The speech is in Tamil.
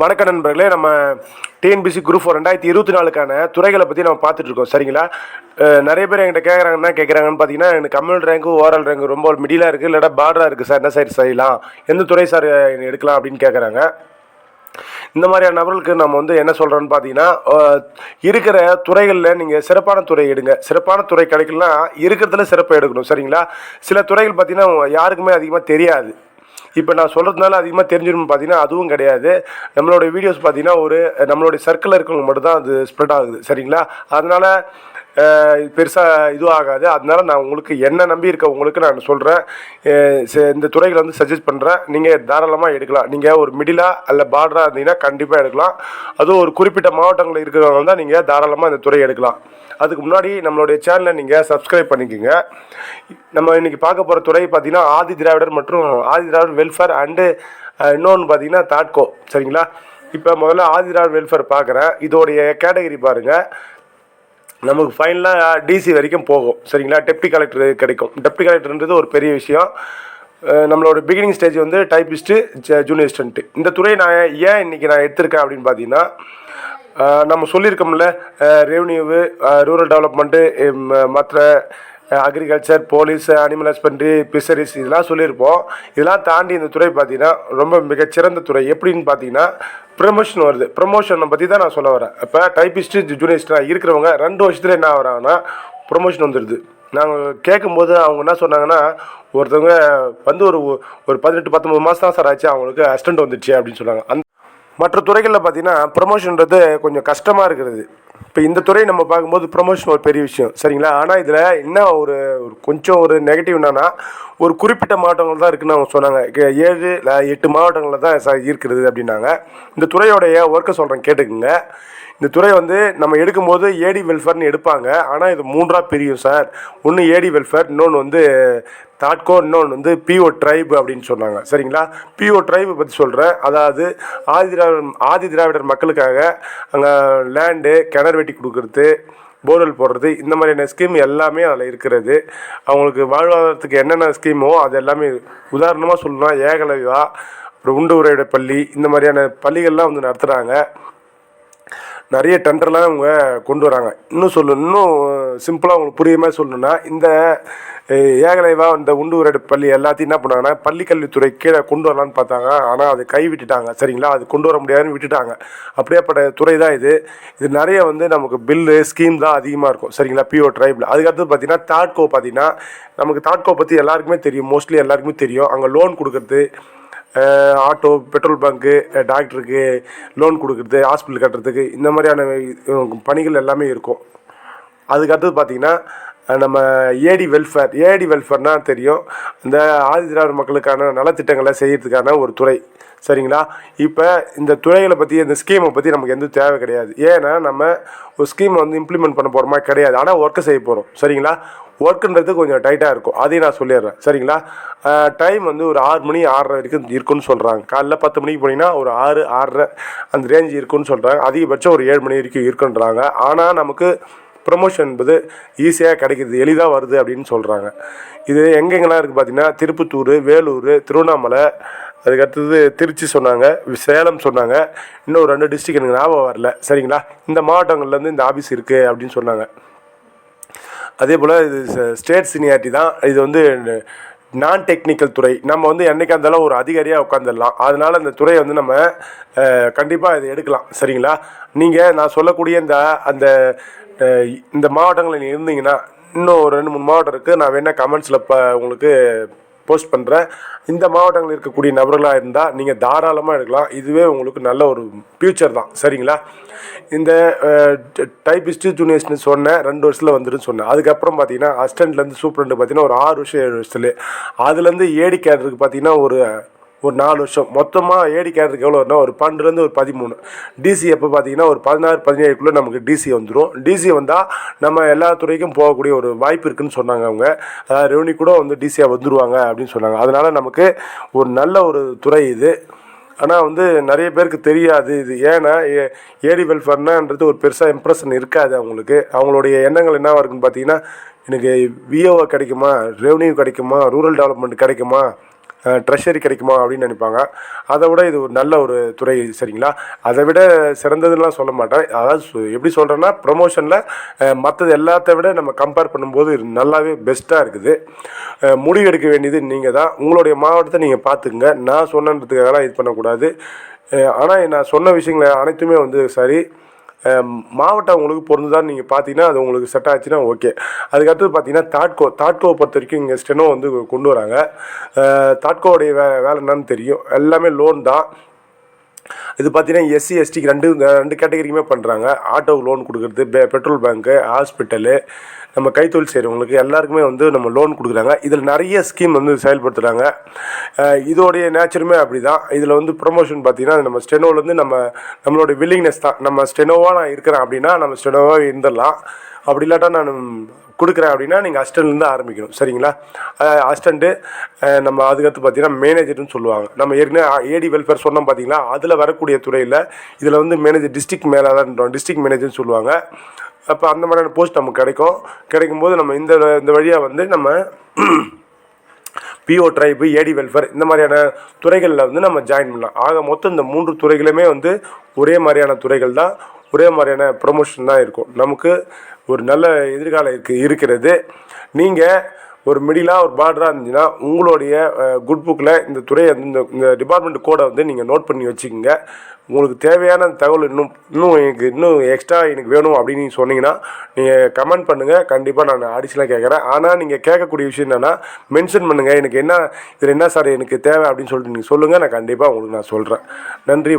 வணக்க நண்பர்களே நம்ம டிஎன்பிசி குரூப் ஃபோர் ரெண்டாயிரத்தி இருபத்தி நாலுக்கான துறைகளை பற்றி நம்ம பார்த்துட்டு இருக்கோம் சரிங்களா நிறைய பேர் என்கிட்ட கேட்குறாங்கன்னா கேட்குறாங்கன்னு பார்த்தீங்கன்னா எனக்கு கம்யூனல் ரேங்க்கு ஓவரால் ரேங்க் ரொம்ப மிடிலாக இருக்குது இல்லாட்டா பார்டராக இருக்குது சார் என்ன சார் செய்யலாம்? எந்த துறை சார் எடுக்கலாம் அப்படின்னு கேட்குறாங்க இந்த மாதிரியான நபர்களுக்கு நம்ம வந்து என்ன சொல்கிறோன்னு பார்த்தீங்கன்னா இருக்கிற துறைகளில் நீங்கள் சிறப்பான துறை எடுங்க. சிறப்பான துறை கிடைக்கலாம் இருக்கிறதுல சிறப்பாக எடுக்கணும் சரிங்களா? சில துறைகள் பார்த்தீங்கன்னா யாருக்குமே அதிகமாக தெரியாது. இப்போ நான் சொல்கிறதுனால அதிகமாக தெரிஞ்சிடும் பார்த்தீங்கன்னா அதுவும் கிடையாது. நம்மளோட வீடியோஸ் பார்த்தீங்கன்னா ஒரு நம்மளுடைய சர்க்கிளில் இருக்கவங்க மட்டும் தான் அது ஸ்ப்ரெட் ஆகுது. சரிங்களா? அதனால் பெருசாக இதுவும் ஆகாது அதனால நான் உங்களுக்கு என்ன நம்பி இருக்க உங்களுக்கு நான் சொல்கிறேன் இந்த துறைகளை வந்து சஜஸ்ட் பண்ணுறேன் நீங்கள் தாராளமாக எடுக்கலாம். நீங்கள் ஒரு மிடிலாக அல்ல பார்டராக இருந்தீங்கன்னா கண்டிப்பாக எடுக்கலாம். அதுவும் ஒரு குறிப்பிட்ட மாவட்டங்களில் இருக்கிறவங்க தான் நீங்கள் தாராளமாக இந்த துறையை எடுக்கலாம். அதுக்கு முன்னாடி நம்மளுடைய சேனலை நீங்கள் சப்ஸ்கிரைப் பண்ணிக்கோங்க. நம்ம இன்றைக்கி பார்க்க போகிற துறை பார்த்தீங்கன்னா ஆதி திராவிடர் மற்றும் ஆதி திராவிடர் வெல்ஃபேர் அண்டு இன்னொன்று பார்த்தீங்கன்னா தாட்கோ. சரிங்களா? இப்போ முதல்ல ஆதி வெல்ஃபேர் பார்க்குறேன். இதோடைய கேட்டகரி பாருங்கள் நமக்கு ஃபைனலாக டிசி வரைக்கும் போகும். சரிங்களா? டெப்டி கலெக்டர் கிடைக்கும். டெப்டி கலெக்டர்ன்றது ஒரு பெரிய விஷயம். நம்மளோட பிகினிங் ஸ்டேஜ் வந்து டைப்பிஸ்ட்டு ஜூனியர் ஸ்டண்ட்டு இந்த துறையை நான் ஏன் இன்றைக்கி நான் எடுத்திருக்கேன் அப்படின்னு பார்த்தீங்கன்னா நம்ம சொல்லியிருக்கோம்ல ரெவன்யூவு ரூரல் டெவலப்மெண்ட்டு மற்ற agriculture police animal husbandry fisheries இதெல்லாம் சொல்லியிருப்போம். இதெல்லாம் தாண்டி இந்த துறை பார்த்தீங்கன்னா ரொம்ப மிகச்சிறந்த துறை. எப்படின்னு பார்த்தீங்கன்னா ப்ரமோஷன் வருது. ப்ரமோஷனை பற்றி தான் நான் சொல்ல வரேன். இப்போ டைப்பிஸ்ட்டு ஜூனியர்ஸ்டாக இருக்கிறவங்க ரெண்டு வருஷத்துல என்ன வராங்கன்னா ப்ரொமோஷன் வந்துடுது நாங்கள் கேட்கும்போது அவங்க என்ன சொன்னாங்கன்னா ஒருத்தவங்க வந்து ஒரு ஒரு பதினெட்டு பத்தொம்பது மாதம் தான் சார் ஆச்சு அவங்களுக்கு அஸ்டண்ட் வந்துடுச்சு அப்படின்னு சொன்னாங்க. அந்த மற்ற துறைகளில் பார்த்தீங்கன்னா ப்ரமோஷன்றது கொஞ்சம் கஷ்டமாக இருக்கிறது. இப்போ இந்த துறை நம்ம பார்க்கும்போது ப்ரமோஷன் ஒரு பெரிய விஷயம். சரிங்களா? ஆனால் இதில் என்ன ஒரு ஒரு கொஞ்சம் ஒரு நெகட்டிவ் என்னன்னா ஒரு குறிப்பிட்ட மாவட்டங்கள் தான் இருக்குன்னு அவங்க சொன்னாங்க. ஏழு இல்லை எட்டு மாவட்டங்களில் தான் சார் இருக்கிறது அப்படின்னாங்க. இந்த துறையோடைய ஒர்க்கை சொல்கிறேன் கேட்டுக்குங்க. இந்த துறை வந்து நம்ம எடுக்கும்போது ஏடி வெல்ஃபேர்னு எடுப்பாங்க. ஆனால் இது மூன்றாக பிரியும் சார். ஒன்று ஏடி வெல்ஃபேர் இன்னொன்று வந்து தாட்கோ இன்னொன்று வந்து பிஓ ட்ரைப் அப்படின்னு சொன்னாங்க. சரிங்களா? பிஓ ட்ரைபை பற்றி சொல்கிறேன் அதாவது ஆதி திராவிடர் ஆதி திராவிடர் மக்களுக்காக அங்கே லேண்டு கிணறு வெட்டி கொடுக்குறது போர்வெல் போடுறது இந்த மாதிரியான ஸ்கீம் எல்லாமே அதில் இருக்கிறது. அவங்களுக்கு வாழ்வாதாரத்துக்கு என்னென்ன ஸ்கீமோ அது எல்லாமே உதாரணமாக சொல்லணும் ஏகலவியா அப்புறம் உண்டு உரையுடைய பள்ளி இந்த மாதிரியான பள்ளிகள்லாம் வந்து நடத்துகிறாங்க நிறைய டெண்டர்லாம் அவங்க கொண்டு வராங்க. இன்னும் சொல்லு இன்னும் சிம்பிளாக உங்களுக்கு புரியுற மாதிரி சொல்லணும்னா இந்த ஏகலைவா இந்த உண்டு பள்ளி எல்லாத்தையும் என்ன பண்ணாங்கன்னா பள்ளிக்கல்வித்துறை கீழே கொண்டு வரலான்னு பார்த்தாங்க. ஆனால் அது கை விட்டுட்டாங்க சரிங்களா? அது கொண்டு வர முடியாதுன்னு விட்டுட்டாங்க. அப்படியேப்பட்ட துறை தான் இது. இது நிறைய வந்து நமக்கு பில்லு ஸ்கீம் தான் அதிகமாக இருக்கும். சரிங்களா? பிஓ ட்ரைபிள் அதுக்கடுத்து பார்த்தீங்கன்னா தாட்கோ பார்த்தீங்கன்னா நமக்கு தாட்கோ பற்றி எல்லாருக்குமே தெரியும். மோஸ்ட்லி எல்லாருக்குமே தெரியும். அங்கே லோன் கொடுக்குறது ஆட்டோ பெட்ரோல் பங்க்கு டாக்டருக்கு லோன் கொடுக்குறது ஹாஸ்பிட்டல் கட்டுறதுக்கு இந்த மாதிரியான பணிகள் எல்லாமே இருக்கும். அதுக்கடுத்தது பார்த்திங்கன்னா நம்ம ஏடி வெல்ஃபேர் ஏடி வெல்ஃபேர்னா தெரியும். இந்த ஆதிதிராவிட மக்களுக்கான நலத்திட்டங்களை செய்கிறதுக்கான ஒரு துறை. சரிங்களா? இப்போ இந்த துறைகளை பற்றி இந்த ஸ்கீமை பற்றி நமக்கு எந்த தேவை கிடையாது. ஏன்னா நம்ம ஒரு ஸ்கீமை வந்து இம்ப்ளிமெண்ட் பண்ண போகிறோமா கிடையாது. ஆனால் ஒர்க்கு செய்ய போகிறோம் சரிங்களா? ஒர்க்குன்றது கொஞ்சம் டைட்டாக இருக்கும். அதையும் நான் சொல்லிடுறேன். சரிங்களா? டைம் வந்து ஒரு ஆறு மணி ஆறரை வரைக்கும் இருக்குன்னு சொல்கிறாங்க காலைல பத்து மணிக்கு போனீங்கன்னா ஒரு ஆறு ஆறரை அந்த ரேஞ்ச் இருக்குன்னு சொல்கிறாங்க அதிகபட்சம் ஒரு ஏழு மணி வரைக்கும் இருக்குன்றாங்க. ஆனால் நமக்கு ப்ரொமோஷன் என்பது ஈஸியாக கிடைக்கிது எளிதாக வருது அப்படின்னு சொல்கிறாங்க இது எங்கெங்கெல்லாம் இருக்குது பார்த்தீங்கன்னா திருப்பத்தூர் வேலூர் திருவண்ணாமலை அதுக்கடுத்தது திருச்சி சொன்னாங்க சேலம் சொன்னாங்க இன்னும் ரெண்டு டிஸ்ட்ரிக் எனக்கு ஞாபகம் வரல. சரிங்களா? இந்த மாவட்டங்கள்லேருந்து இந்த ஆஃபீஸ் இருக்குது அப்படின்னு சொன்னாங்க. அதே போல் இது ஸ்டேட் சீனியாரிட்டி தான். இது வந்து நான் டெக்னிக்கல் துறை. நம்ம வந்து என்றைக்கா இருந்தாலும் ஒரு அதிகாரியாக உட்காந்துடலாம் அதனால் அந்த துறையை வந்து நம்ம கண்டிப்பாக இதை எடுக்கலாம். சரிங்களா? நீங்கள் நான் சொல்லக்கூடிய இந்த அந்த இந்த மாவட்டங்களில் நீங்கள் இருந்தீங்கன்னா இன்னும் ஒரு ரெண்டு மூணு மாவட்டம் இருக்குது நான் வேணால் கமெண்ட்ஸில் இப்போ உங்களுக்கு போஸ்ட் பண்ணுறேன் இந்த மாவட்டங்களில் இருக்கக்கூடிய நபர்களாக இருந்தால் நீங்கள் தாராளமாக எடுக்கலாம். இதுவே உங்களுக்கு நல்ல ஒரு ஃப்யூச்சர் தான். சரிங்களா? இந்த டைப்பிஸ்ட்டு ஜூனியர்ஸ்னு சொன்னேன் ரெண்டு வருஷத்தில் வந்துடும் சொன்னேன். அதுக்கப்புறம் பார்த்தீங்கன்னா அஸ்டண்ட்லேருந்து சூப்பரண்ட் பார்த்தீங்கன்னா ஒரு ஆறு வருஷம் ஏழு வருஷத்துல. அதுலேருந்து ஏடி கேடருக்கு பார்த்தீங்கன்னா ஒரு ஒரு நாலு வருஷம். மொத்தமாக ஏடி கேடருக்கு எவ்வளோனா ஒரு பன்னெண்டுலேருந்து ஒரு பதிமூணு. டிசி எப்போ பார்த்தீங்கன்னா ஒரு பதினாறு பதினேழுக்குள்ளே நமக்கு டிசி வந்துடும் டிசி வந்தால் நம்ம எல்லா துறைக்கும் போகக்கூடிய ஒரு வாய்ப்பு இருக்குதுன்னு சொன்னாங்க அவங்க. அதாவது ரெவன்யூ கூட வந்து டிசியாக வந்துடுவாங்க அப்படின்னு சொன்னாங்க. அதனால் நமக்கு ஒரு நல்ல ஒரு துறை இது. ஆனால் வந்து நிறைய பேருக்கு தெரியாது இது. ஏன்னா ஏ- ஏடி வெல்ஃபேர்னான்றது ஒரு பெருசாக இம்ப்ரெஷன் இருக்காது அவங்களுக்கு. அவங்களுடைய எண்ணங்கள் என்னவாக இருக்குன்னு பார்த்தீங்கன்னா எனக்கு விஓஓ கிடைக்குமா? ரெவன்யூ கிடைக்குமா? ரூரல் டெவலப்மெண்ட் கிடைக்குமா? ட்ரெஷரி கிடைக்குமா அப்படின்னு நினைப்பாங்க. அதை விட இது ஒரு நல்ல ஒரு துறை சரிங்களா? அதை விட சிறந்ததுலாம் சொல்ல மாட்டேன். அதாவது எப்படி சொல்கிறேன்னா ப்ரொமோஷனில் மற்றது எல்லாத்த விட நம்ம கம்பேர் பண்ணும்போது இது நல்லாவே பெஸ்ட்டாக இருக்குது. முடிவு எடுக்க வேண்டியது நீங்கள் தான் உங்களுடைய மாவட்டத்தை நீங்கள் பார்த்துக்குங்க. நான் சொன்னதுக்காகலாம் இது பண்ணக்கூடாது. ஆனால் நான் சொன்ன விஷயங்கள் அனைத்துமே வந்து சரி. மாவட்டம் உங்களுக்கு பொருந்துதான் நீங்கள் பார்த்தீங்கன்னா அது உங்களுக்கு செட் ஆச்சுன்னா ஓகே அதுக்கடுத்து பார்த்தீங்கன்னா தாட்கோ. தாட்கோவை பொறுத்த வரைக்கும் இங்கே ஸ்டெனோ வந்து கொண்டு வராங்க. தாட்கோவுடைய வே வேலை என்னன்னு தெரியும். எல்லாமே லோன் தான். இது பார்த்தீங்கன்னா எஸ்சி எஸ்டிக்கு ரெண்டு ரெண்டு கேட்டகரிக்குமே பண்ணுறாங்க ஆட்டோ லோன் கொடுக்குறது பெ பெட்ரோல் பேங்க்கு ஹாஸ்பிட்டலு நம்ம கைத்தொழில் செய்கிறவங்களுக்கு எல்லாருக்குமே வந்து நம்ம லோன் கொடுக்குறாங்க. இதில் நிறைய ஸ்கீம் வந்து செயல்படுத்துகிறாங்க இதோடைய நேச்சருமே அப்படி தான் இதில் வந்து ப்ரொமோஷன் பார்த்தீங்கன்னா நம்ம ஸ்டெனோலேருந்து நம்ம நம்மளோட வில்லிங்னஸ் தான். நம்ம ஸ்டெனோவாக நான் இருக்கிறேன் அப்படின்னா நம்ம ஸ்டெனோவாக இருந்துடலாம். அப்படி இல்லாட்டா நான் கொடுக்குறேன் அப்படின்னா நீங்கள் அசிஸ்டன்ட்லேருந்து ஆரம்பிக்கணும். சரிங்களா? அசிஸ்டண்ட்டு நம்ம அதுக்கடுத்து பார்த்தீங்கன்னா மேனேஜர்னு சொல்லுவாங்க. நம்ம ஏற்கனவே ஏடி வெல்ஃபேர் சொன்னோம் பார்த்தீங்களா அதில் வரக்கூடிய துறையில் இதில் வந்து மேனேஜர் டிஸ்ட்ரிக்ட் மேலாளர்ன்றோம் டிஸ்ட்ரிக்ட் மேனேஜர்னு சொல்லுவாங்க. அப்போ அந்த மாதிரியான போஸ்ட் நமக்கு கிடைக்கும். கிடைக்கும்போது நம்ம இந்த இந்த வழியாக வந்து நம்ம பிஓ ட்ரைபு ஏடி வெல்ஃபேர் இந்த மாதிரியான துறைகளில் வந்து நம்ம ஜாயின் பண்ணலாம். ஆக மொத்தம் இந்த மூன்று துறைகளுமே வந்து ஒரே மாதிரியான துறைகள் தான் ஒரே மாதிரியான ப்ரொமோஷன் தான் இருக்கும். நமக்கு ஒரு நல்ல எதிர்காலம் இருக்கு இருக்கிறது. நீங்கள் ஒரு மிடிலாக ஒரு பார்டராக இருந்துச்சுன்னா உங்களுடைய குட் புக்கில் இந்த துறையை வந்து இந்த இந்த டிபார்ட்மெண்ட் கோடை வந்து நீங்கள் நோட் பண்ணி வச்சுக்கோங்க. உங்களுக்கு தேவையான தகவல் இன்னும் இன்னும் எனக்கு இன்னும் எக்ஸ்ட்ரா எனக்கு வேணும் அப்படின்னு நீங்கள் சொன்னீங்கன்னா நீங்கள் கமெண்ட் பண்ணுங்கள் கண்டிப்பாக நான் ஆடிஷனாக கேட்குறேன். ஆனால் நீங்கள் கேட்கக்கூடிய விஷயம் என்னென்னா மென்ஷன் பண்ணுங்கள் எனக்கு என்ன இதில் என்ன சார் எனக்கு தேவை அப்படின்னு சொல்லிட்டு நீங்கள் சொல்லுங்கள் நான் கண்டிப்பாக உங்களுக்கு நான் சொல்கிறேன் நன்றி